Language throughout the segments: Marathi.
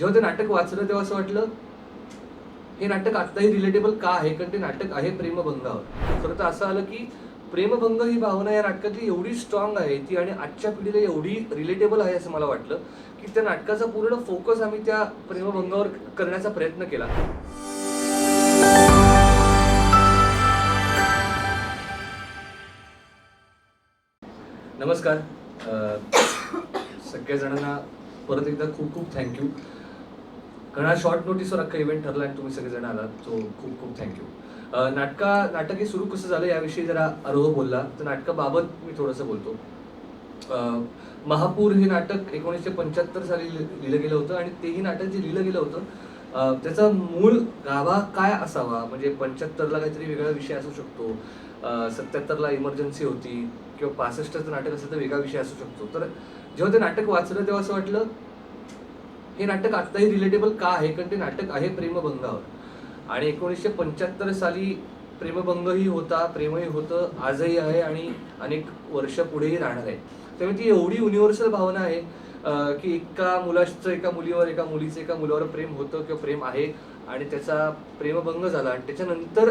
जेव्हा ते नाटक वाचलं तेव्हा असं वाटलं हे नाटक आत्ताही रिलेटेबल का आहे? कारण ते नाटक आहे प्रेमभंगावर. खरं तर असं आलं की प्रेमभंग ही भावना या नाटकातली एवढी स्ट्रॉंग आहे ती आणि आजच्या पिढीला एवढी रिलेटेबल आहे असं मला वाटलं की त्या नाटकाचा पूर्ण फोकस आम्ही त्या प्रेमभंगावर करण्याचा प्रयत्न केला. नमस्कार. सगळ्या जणांना परत एकदा खूप खूप थँक्यू कारण हा शॉर्ट नोटीसवर अख्खा इव्हेंट ठरला आणि तुम्ही सगळेजण आलात. सो खूप खूप थँक्यू नाटका नाटक हे सुरू कसं झालं याविषयी जरा अरोह बोलला. तर नाटकाबाबत मी थोडंसं बोलतो. महापूर हे नाटक एकोणीसशे पंच्याहत्तर साली लिहिलं गेलं होतं आणि तेही नाटक जे लिहिलं गेलं होतं त्याचा मूळ गाभा काय असावा? म्हणजे पंच्याहत्तरला काहीतरी वेगळा विषय असू शकतो. सत्याहत्तरला इमर्जन्सी होती किंवा पासष्टचं नाटक असेल तर वेगळा विषय असू शकतो. तर जेव्हा ते नाटक वाचलं तेव्हा असं वाटलं हे नाटक आत्ताही रिलेटेबल का आहे? कारण ते नाटक आहे प्रेमभंगावर. आणि एकोणीसशे पंच्याहत्तर साली प्रेमभंगही होता प्रेमही होतं आजही आहे आणि अनेक वर्ष पुढेही राहणार आहे. त्यामुळे ती एवढी युनिव्हर्सल भावना आहे की एका मुलाचं एका मुलीवर एका मुलीचं एका मुलावर प्रेम होतं किंवा प्रेम आहे आणि त्याचा प्रेमभंग झाला आणि त्याच्यानंतर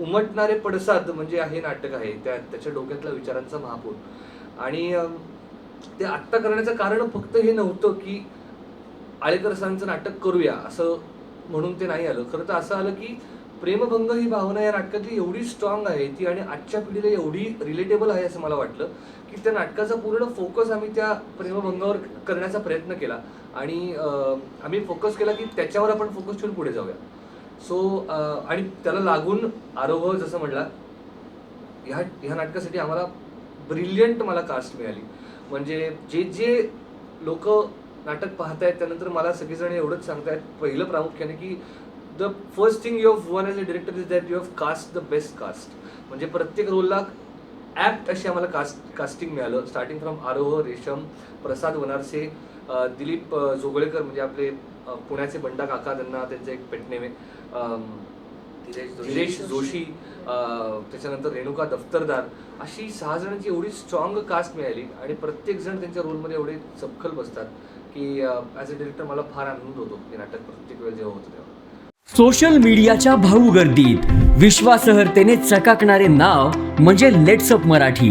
उमटणारे पडसाद म्हणजे हे नाटक आहे त्या त्याच्या डोक्यातल्या विचारांचा महापूर. आणि ते आत्ता करण्याचं कारण फक्त हे नव्हतं की आळेकर सरांचं नाटक करूया असं म्हणून ते नाही आलं. खरं तर असं आलं की प्रेमभंग ही भावना या नाटकातली एवढी स्ट्रॉंग आहे ती आणि आजच्या पिढीला एवढी रिलेटेबल आहे असं मला वाटलं की त्या नाटकाचा पूर्ण फोकस आम्ही त्या प्रेमभंगावर करण्याचा प्रयत्न केला. आणि आम्ही फोकस केला की त्याच्यावर आपण फोकस ठेवून पुढे जाऊया. सो आणि त्याला लागून आरोह जसं म्हणला ह्या ह्या नाटकासाठी आम्हाला ब्रिलियंट मला कास्ट मिळाली. म्हणजे जे जे लोक नाटक पाहतायत त्यानंतर मला सगळेजण एवढंच सांगतायत पहिलं प्रामुख्याने की the first thing you have one as a director is that you have cast the best cast म्हणजे प्रत्येक रोलला ॲप्ट अशी आम्हाला कास्ट कास्टिंग मिळालं. स्टार्टिंग फ्रॉम आरोह रेशम प्रसाद वनारसे दिलीप झोगळेकर जोगळेकर म्हणजे आपले पुण्याचे बंडा काका त्यांना त्यांचे एक पेटनेम आहे. धीरेश जोशी. त्याच्यानंतर रेणुका दफ्तरदार अशी सहा जणांची एवढी स्ट्रॉंग कास्ट मिळाली आणि प्रत्येक जण त्यांच्या रोलमध्ये एवढे चपखल बसतात की ॲज अ डिरेक्टर मला फार आनंद होतो हे नाटक प्रत्येक वेळ जेव्हा होतं तेव्हा. सोशल मीडियाच्या भाऊ गर्दीत विश्वासहर्तेने चकाकणारे नाव म्हणजे लेट्सअप मराठी.